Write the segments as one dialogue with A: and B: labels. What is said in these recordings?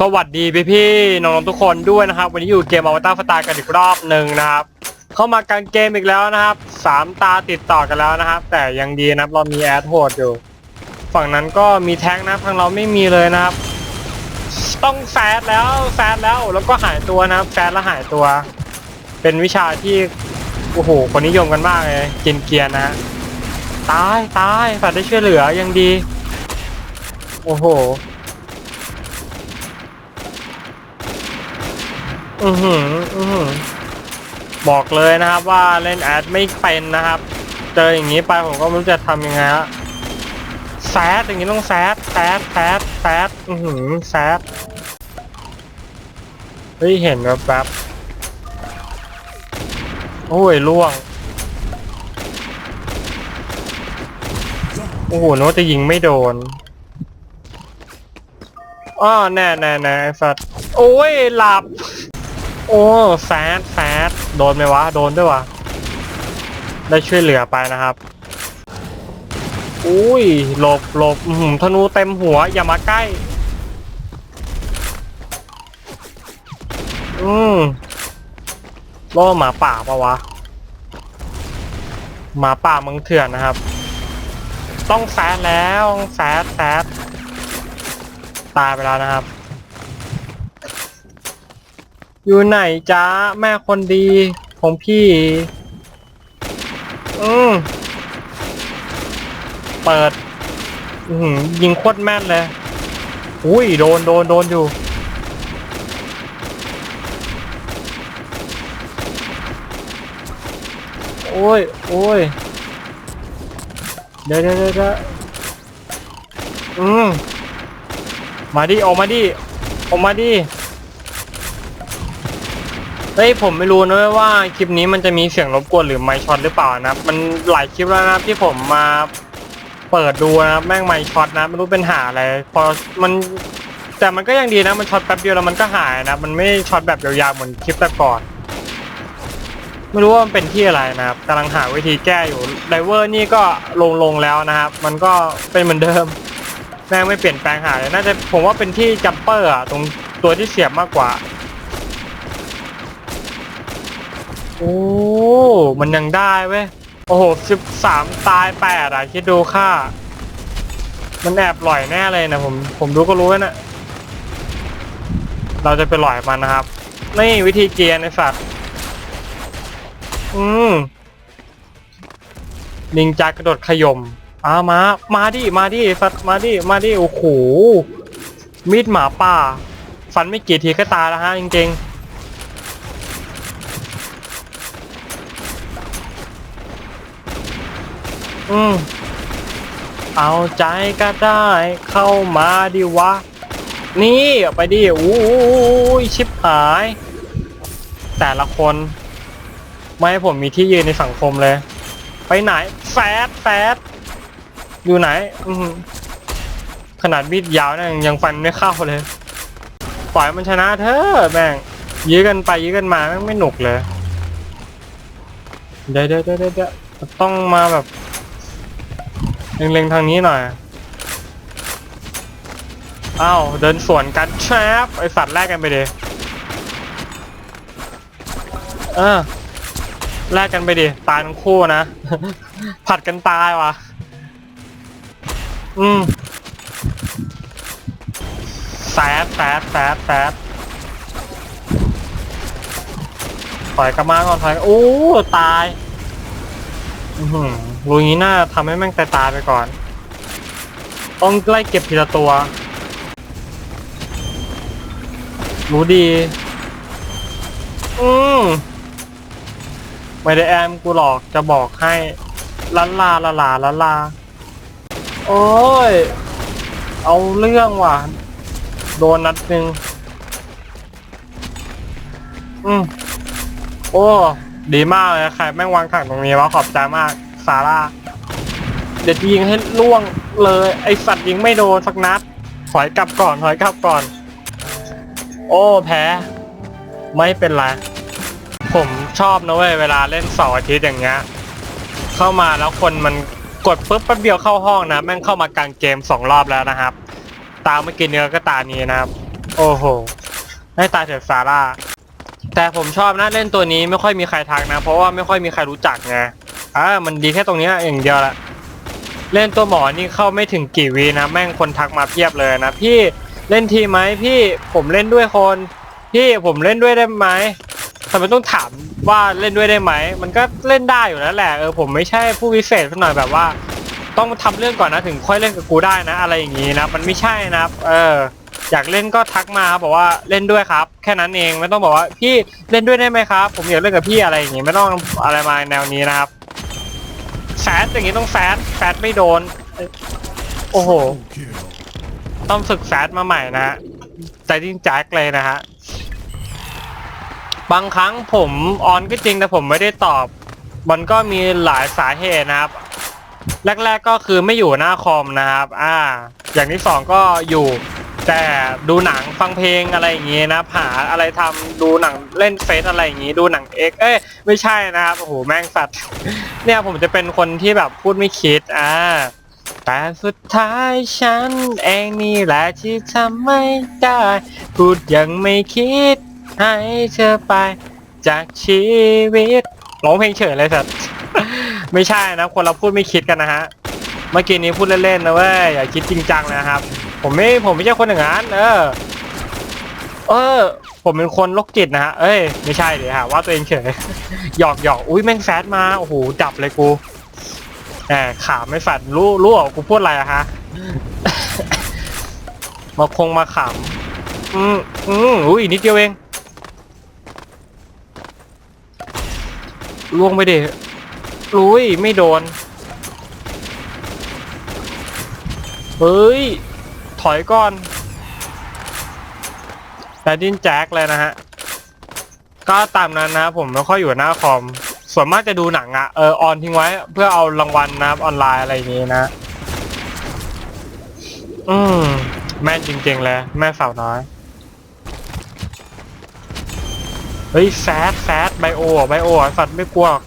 A: สวัสดีพี่พี่น้องๆทุกคนด้วยนะครับ วันนี้อยู่เกมอวตารฟตากันอีกรอบหนึ่งนะครับ เข้ามากลางเกมอีกแล้วนะครับสามตาติดต่อกันแล้วนะครับ แต่ยังดีนะครับเรามีแอดโหดอยู่ ฝั่งนั้นก็มีแท้งนะทางเราไม่มีเลยนะครับ ต้องแซดแล้วแซดแล้วแล้วก็หายตัวนะครับแซดแล้วหายตัว เป็นวิชาที่โอ้โหคนนิยมกันมากเลยกินเกียร์นะฮะตายตายสัตว์ได้ช่วยเหลือยังดี โอ้โห อือหืออือหือบอกเลยนะครับว่าเล่นแอดไม่เป็นนะครับ เจออย่างนี้ไปผมก็ไม่รู้จะทำยังไงฮะแซดอย่างนี้ต้องแซดแซดแซดแซดอือหือแซดเฮ้ยเห็นแบบแบบโอ้ยล่วง โอ้โหโน้ตจะยิงไม่โดนอ้อแน่แน่แน่ไอ้สัตว์ โอ้ยหลับ โอ้แซดแซดโดนไหมวะ โดนด้วยวะ ได้ช่วยเหลือไปนะครับ อุ้ยหลบหลบหือธนูเต็มหัว อย่ามาใกล้ อืมล่อหมาป่าปะวะ หมาป่ามึงเถื่อนนะครับ ต้องแซดแล้วแซดแซดตายไปแล้วนะครับ อยู่ไหนจ้าแม่คนดีของพี่ อืมเปิดอือยิงโคตรแม่นเลย อุ้ย โดนโดนโดนอยู่ โอ้ย โอ้ย เดี๋ยวเดี๋ยวเดี๋ยวเดี๋ยวอืม มาดิ ออกมาดิ ออกมาดิ เฮ้ยผมไม่รู้นะว่าคลิปนี้มันจะมีเสียงรบกวนหรือไมค์ช็อตหรือเปล่านะมันหลายคลิปแล้วนะที่ผมมาเปิดดูนะแม่งไมค์ช็อตนะไม่รู้เป็นหาอะไรพอมันแต่มันก็ยังดีนะมันช็อตแป๊บเดียวแล้วมันก็หายนะมันไม่ช็อตแบบยาวๆเหมือนคลิปแต่ก่อน ไม่รู้ว่ามันเป็นที่อะไรนะครับกำลังหาวิธีแก้อยู่ไดเวอร์นี่ก็ลงลงแล้วนะครับ มันก็เป็นเหมือนเดิมแม่งไม่เปลี่ยนแปลงหาเลยน่าจะผมว่าเป็นที่จัมเปอร์อะตรงตัวที่เสียบมากกว่า โอ้ มันยังได้เว้ย โอ้โหสิบสามตายแปดอะ คิดดูค่า มันแอบหลอยแน่เลยนะผม ผมดูก็รู้นะ เราจะไปหลอยมันนะครับ นี่วิธีเกียร์ในสัตว์ อืมนิงจากระโดดขยมอ่ามา มาดิ มาดิสัตว์ มาดิ มาดิ โอ้โห มีดหมาป่า ฟันไม่กี่ทีก็ตายแล้วฮะจริงๆ อืมเอาใจก็ได้ เข้ามาดิวะ นี่ไปดิอู้ยชิบหาย แต่ละคน ไม่ให้ผมมีที่ยืนในสังคมเลย ไปไหน แฟดแฟดอยู่ไหน อืขนาดมีดยาวนะยังฟันไม่เข้าเลย ปล่อยมันชนะเถอแม่งยื้อกันไปยื้อกันมาแม่งไม่หนุกเลย เดี๋ยวเดี๋ยวเดี๋ยวต้องมาแบบ เล็งๆทางนี้หน่อย อ้าวเดินสวนกันแชปไอสัตว์แรกกันไปดิเออแลกกันไปดิตายทั้งคู่นะ ผัดกันตายว่ะ อืมแซดแซดแซดแซดถอยกลับมาก่อนถอยโอ้ตาย อือหือ รู้งี้น่าทำให้แม่งตายตายไปก่อน ต้องไล่เก็บทีละตัว รู้ดี อืมไม่ได้แอมกูหรอกจะบอกให้ลันลาละลาละลา โอ้ย เอาเรื่องว่ะ โดนนัดหนึ่งอืมโอ้ ดีมากเลยใครแม่งวางถังตรงนี้วะขอบใจมาก ซาร่าเดี๋ยวยิงให้ล่วงเลย ไอสัตว์ยิงไม่โดนสักนัดถอยกลับก่อนถอยกลับก่อน โอ้แพ้ ไม่เป็นไรผมชอบนะเว้ยเวลาเล่นเสาร์อาทิตย์อย่างเงี้ยเข้ามาแล้วคนมันกดปุ๊บแป๊บเดียวเข้าห้องนะแม่งเข้ามากลางเกมสองรอบแล้วนะครับ ตามเมื่อกี้เนื้อก็ตานี้นะครับ โอ้โหให้ตายเถอะซาร่าแต่ผมชอบนะเล่นตัวนี้ไม่ค่อยมีใครทักนะ เพราะว่าไม่ค่อยมีใครรู้จักไง อ่ามันดีแค่ตรงเนี้ยอย่างเดียวละเล่นตัวหมอนี่เข้าไม่ถึงกี่วีนะ แม่งคนทักมาเพียบเลยนะ พี่เล่นทีไหมพี่ผมเล่นด้วยคน พี่ผมเล่นด้วยได้ไหมทำไมต้องถามว่าเล่นด้วยได้ไหม มันก็เล่นได้อยู่แล้วแหละเออผมไม่ใช่ผู้พิเศษสักหน่อยแบบว่า ต้องทำเรื่องก่อนนะถึงค่อยเล่นกับกูได้นะ อะไรอย่างนี้นะมันไม่ใช่นะเอออยากเล่นก็ทักมาครับบอกว่าเล่นด้วยครับ แค่นั้นเองไม่ต้องบอกว่าพี่เล่นด้วยได้ไหมครับ ผมอยากเล่นกับพี่อะไรอย่างงี้ไม่ต้องอะไรมาแนวนี้นะครับ แฟดอย่างงี้ต้องแฟดแฟดไม่โดน โอ้โห ต้องฝึกแฟดมาใหม่นะฮะใจจริงแจ็คเลยนะฮะ บางครั้งผมออนก็จริงแต่ผมไม่ได้ตอบ มันก็มีหลายสาเหตุนะครับ แรก ๆก็คือไม่อยู่หน้าคอมนะครับ อ่า อย่างที่สองก็อยู่ แต่ดูหนังฟังเพลงอะไรอย่างงี้นะหาอะไรทำดูหนังเล่นเฟซอะไรอย่างงี้ ดูหนังเอ็กเอ้ยไม่ใช่นะครับโอ้โหแม่งสัตว์เนี่ยผมจะเป็นคนที่แบบพูดไม่คิดอ่าแต่สุดท้ายฉันเองนี่แหละที่ทำไม่ได้ พูดยังไม่คิด ให้เธอไปจากชีวิตร้องเพลงเฉยเลยสัตว์ไม่ใช่นะ คนเราพูดไม่คิดกันนะฮะ เมื่อกี้นี้พูดเล่นๆนะเว้ยอย่าคิดจริงจังนะครับ ผมไม่ผมไม่ใช่คนอย่างนั้นเออ เออ ผมเป็นคนโรคจิตนะฮะเอ้ยไม่ใช่เดี๋ยฮะว่าตัวเองเฉยหยอกหยอกอุ้ยแม่งแฟดมาโอ้โหดับเลยกูแหมขาไม่ฝัดรู้รู้เหรอกูพูดอะไรอะฮะมาคงมาขำอืมอืมอุ้ยนิดเดียวเองล่วงไปดิลุยไม่โดน เฮ้ย อยก่อนแต่ดินแจ็คเลยนะฮะ ก็ตามนั้นนะผมไม่ค่อยอยู่หน้าคอม ส่วนมากจะดูหนังอะเออออนทิ้งไว้เพื่อเอารางวัลนะออนไลน์อะไรอย่างงี้นะ อืม แม่จริงๆเลยแม่สาวน้อย เฮ้ยแซดแซดไบโอไบโอสัตว์ไม่กลัวก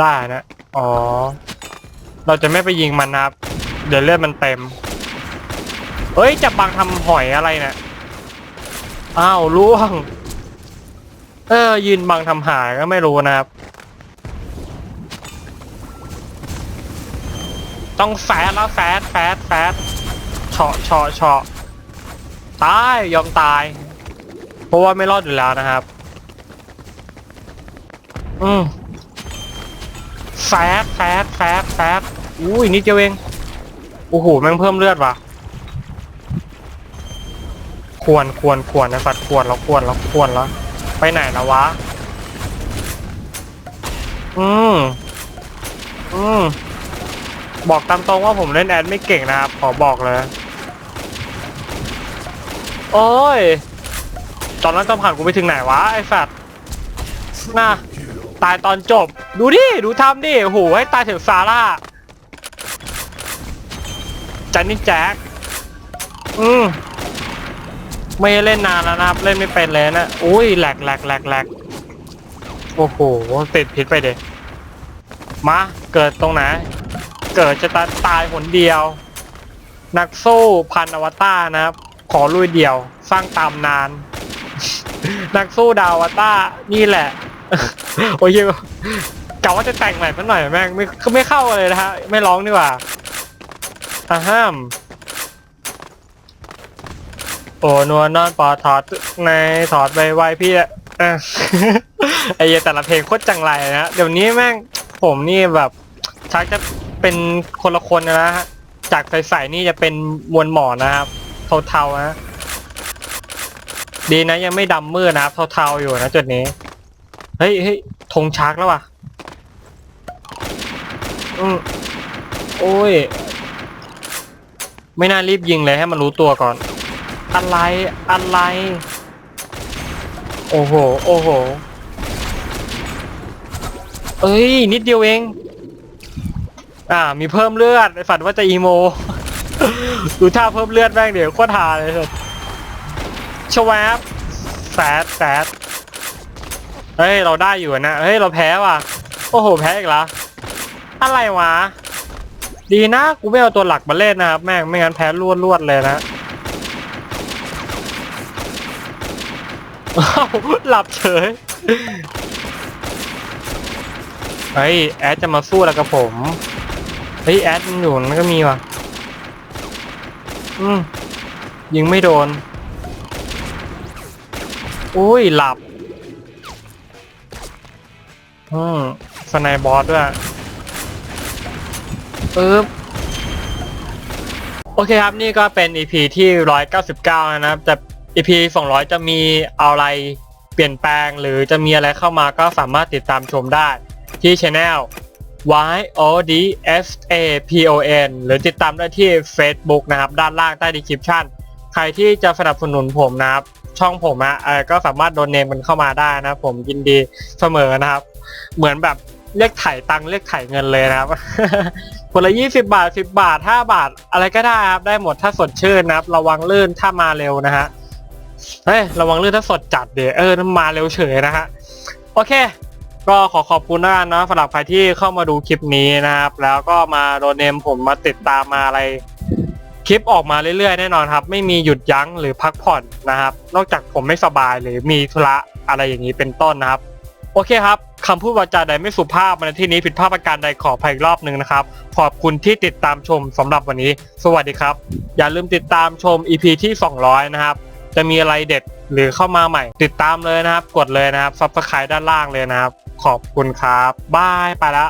A: ได้นะ อ๋อ เราจะไม่ไปยิงมันนะครับ เดี๋ยวเลือดมันเต็ม เฮ้ยจับบังทำหอยอะไรเนะี่ยอ้าวล่วง เออยืนบังทำหายก็ไม่รู้นะครับ ต้องแฟดแล้วแฟดแฟดแฟดเฉาะเฉาะเฉาะตายยอมตาย เพราะว่าไม่รอดอยู่แล้วนะครับ อืม แฟดแฟดแฟดแฟดอุ้ยนิดเดียวเองโอ้โหแม่งเพิ่มเลือดว่ะควรควรควรนะสัตว์ควรแล้วควรแล้วควรแล้วไปไหนแล้ววะ อืมอืมบอกตามตรงว่าผมเล่นแอดไม่เก่งนะครับ ขอบอกเลย โอ้ย ตอนนั้นจะผ่านกูไปถึงไหนวะ ไอ้สัตว์น่ะ ตายตอนจบ ดูดิ ดูทำดิโอ้โหให้ตายถึงซาร่าจันนี่แจ็คอืมไม่เล่นนานแล้วนะครับ เล่นไม่เป็นเลยนะอุ้ยแหลกแหลกแหลกแหลกโอ้โหติดพิษไปเด็มาเกิดตรงไหน เกิดจะตายตายหนเดียว นักสู้พันอวตารนะครับ ขอลุยเดียว สร้างตามนาน นักสู้ดาวอวตารนี่แหละ โอ้ยกะว่าจะแต่งใหม่สักหน่อยแม่งไม่ไม่เข้าเลยนะฮะ ไม่ร้องดีกว่าอาห้าม โอ้นวลนอนปอดถอดในถอดใบไวพี่อะไอ้เยแต่ละเพลงโคตรจังไรนะเดี๋ยวนี้แม่งผมนี่แบบชักจะเป็นคนละคนนะฮะจากใสๆนี่จะเป็นมวลหมอนนะครับเทาๆนะดีนะยังไม่ดำมืดนะครับเทาๆอยู่นะจุดนี้ เฮ้ยเฮ้ยธงชักแล้วว่ะอืมโอ้ย ไม่น่ารีบยิงเลยให้มันรู้ตัวก่อน อะไร อะไร โอ้โห โอ้โห เอ้ย นิดเดียวเอง อ่า มีเพิ่มเลือด ฝันว่าจะอีโม ดูท่าเพิ่มเลือดแม่งเดี๋ยวโคตรหาเลยเถอะชวบแซดแซด เฮ้ยเราได้อยู่นะ เฮ้ยเราแพ้ว่ะ โอ้โหแพ้อีกแล้วอะไรวะ ดีนะกูไม่เอาตัวหลักมาเล่นนะครับแม่งไม่งั้นแพ้รวดรวดๆเลยนะอ้าหลับเฉยเฮ้ยแอดจะมาสู้แล้วกับผมเฮ้ยแอดมันอยู่นั่นก็มีว่ะ อืมยิงไม่โดน อุ้ยหลับ อืมสไนบอสด้วย ปึ๊บ โอเคครับนี่ก็เป็น EP ที่ 199 นะครับ แต่ EP 200 จะมีอะไรเปลี่ยนแปลงหรือจะมีอะไรเข้ามาก็สามารถติดตามชมได้ที่ Channel Y O D S A P O N หรือติดตามได้ที่ Facebook นะครับ ด้านล่างใต้ description ใครที่จะสนับสนุนผมนะครับ ช่องผมอะเออก็สามารถโดนเนมกันเข้ามาได้นะครับผมยินดีเสมอนะครับ เหมือนแบบเรียกไถ่ตังค์เรียกไถ่เงินเลยนะครับ คนละยี่สิบาทสิบาทห้าบาท อะไรก็ได้ครับได้หมดถ้าสดชื่นนะครับ ระวังลื่นถ้ามาเร็วนะฮะเฮ้ยระวังลื่นถ้าสดจัดเดี๋ยวเออน้ำมาเร็วเฉยนะฮะโอเค ก็ขอขอบคุณนะนะสำหรับใครที่เข้ามาดูคลิปนี้นะครับ แล้วก็มาโดนเนมผมมาติดตามมาอะไรคลิปออกมาเรื่อยๆแน่นอนครับ ไม่มีหยุดยั้งหรือพักผ่อนนะครับ นอกจากผมไม่สบายหรือมีธุระอะไรอย่างนี้เป็นต้นนะครับ โอเคครับ คำพูดวาจาใดไม่สุภาพในที่นี้ผิดพลาดประการใดขออภัยอีกรอบหนึ่งนะครับ ขอบคุณที่ติดตามชมสำหรับวันนี้ สวัสดีครับ อย่าลืมติดตามชม EP ที่ 200 นะครับ จะมีอะไรเด็ดหรือเข้ามาใหม่ ติดตามเลยนะครับ กดเลยนะครับซับสไครต์ด้านล่างเลยนะครับ ขอบคุณครับบายไปละ